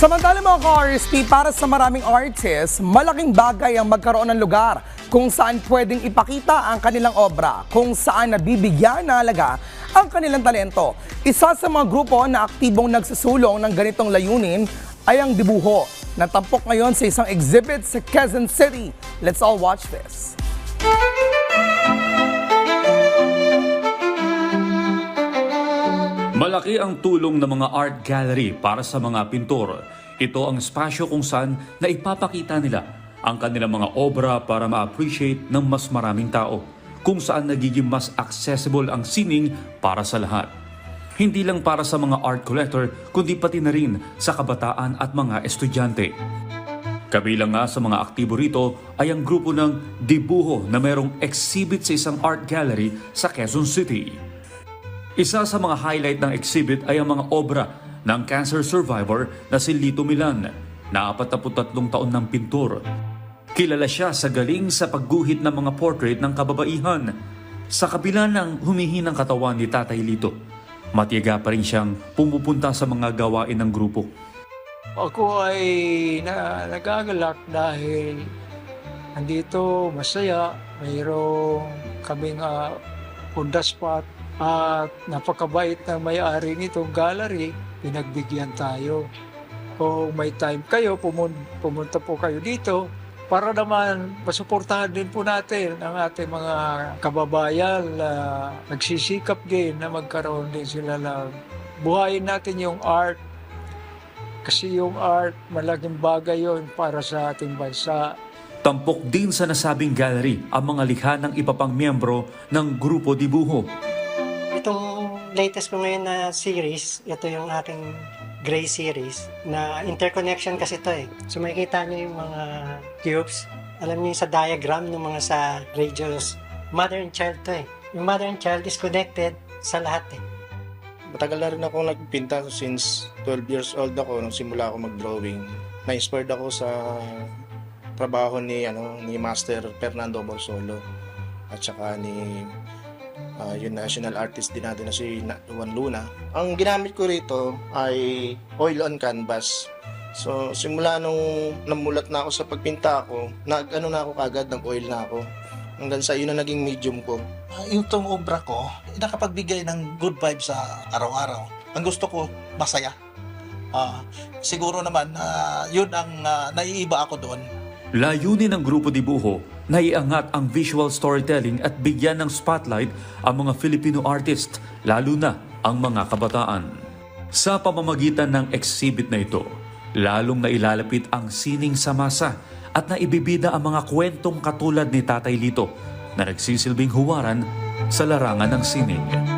Samantala mga ka-RSP, para sa maraming artists, malaking bagay ang magkaroon ng lugar kung saan pwedeng ipakita ang kanilang obra, kung saan nabibigyan na halaga ang kanilang talento. Isa sa mga grupo na aktibong nagsusulong ng ganitong layunin ay ang Dibuho, na tampok ngayon sa isang exhibit sa Quezon City. Let's all watch this. Malaki ang tulong ng mga art gallery para sa mga pintor. Ito ang espasyo kung saan na ipapakita nila ang kanilang mga obra para ma-appreciate ng mas maraming tao, kung saan nagiging mas accessible ang sining para sa lahat. Hindi lang para sa mga art collector, kundi pati na rin sa kabataan at mga estudyante. Kabilang nga sa mga aktibo rito ay ang grupo ng Dibuho na mayroong exhibit sa isang art gallery sa Quezon City. Isa sa mga highlight ng exhibit ay ang mga obra ng cancer survivor na si Lito Milan, na 43 taon ng pintor. Kilala siya sa galing sa pagguhit ng mga portrait ng kababaihan. Sa kabila ng humihinang katawan ni Tatay Lito, matiyaga pa rin siyang pumupunta sa mga gawain ng grupo. Ako ay na, nagagalak dahil andito masaya, mayroong kaming uh, pundas spot at napakabait na may-ari nitong gallery, pinagbigyan tayo. Kung may time kayo, pumun- pumunta po kayo dito para naman masuportahan din po natin ang ating mga kababayan na nagsisikap din na magkaroon din sila ng buhayin natin yung art kasi yung art, malaking bagay yon para sa ating bansa. Tampok din sa nasabing gallery ang mga likha ng iba pang miyembro ng Grupo Dibuho. Itong latest ko ngayon na series, ito yung aking Gray series, na interconnection kasi ito eh. So makikita niyo yung mga cubes. Alam niyo yung sa diagram ng mga sa radios. Mother and child to eh. Yung mother and child is connected sa lahat eh. Matagal na rin ako nagpinta since 12 years old ako nung simula ako mag-drawing. Na-inspired ako sa trabaho ni ano ni Master Fernando Borsolo at saka ni ah, yung national artist din natin na si Juan Luna. Ang ginamit ko rito ay oil on canvas. So simula nung namulat na ako sa pagpinta ko, nag ano na ako kagad ng oil na ako. Hanggang sa yun na naging medium ko. Ah, yung tong obra ko, nakapagbigay ng good vibes sa araw-araw. Ang gusto ko, masaya. Ah, siguro naman, ah, yun ang ah, naiiba ako doon. Layunin ng Grupo Dibuho na iangat ang visual storytelling at bigyan ng spotlight ang mga Filipino artist, lalo na ang mga kabataan. Sa pamamagitan ng exhibit na ito, lalong nailalapit ang sining sa masa at naibibida ang mga kwentong katulad ni Tatay Lito na nagsisilbing huwaran sa larangan ng sining.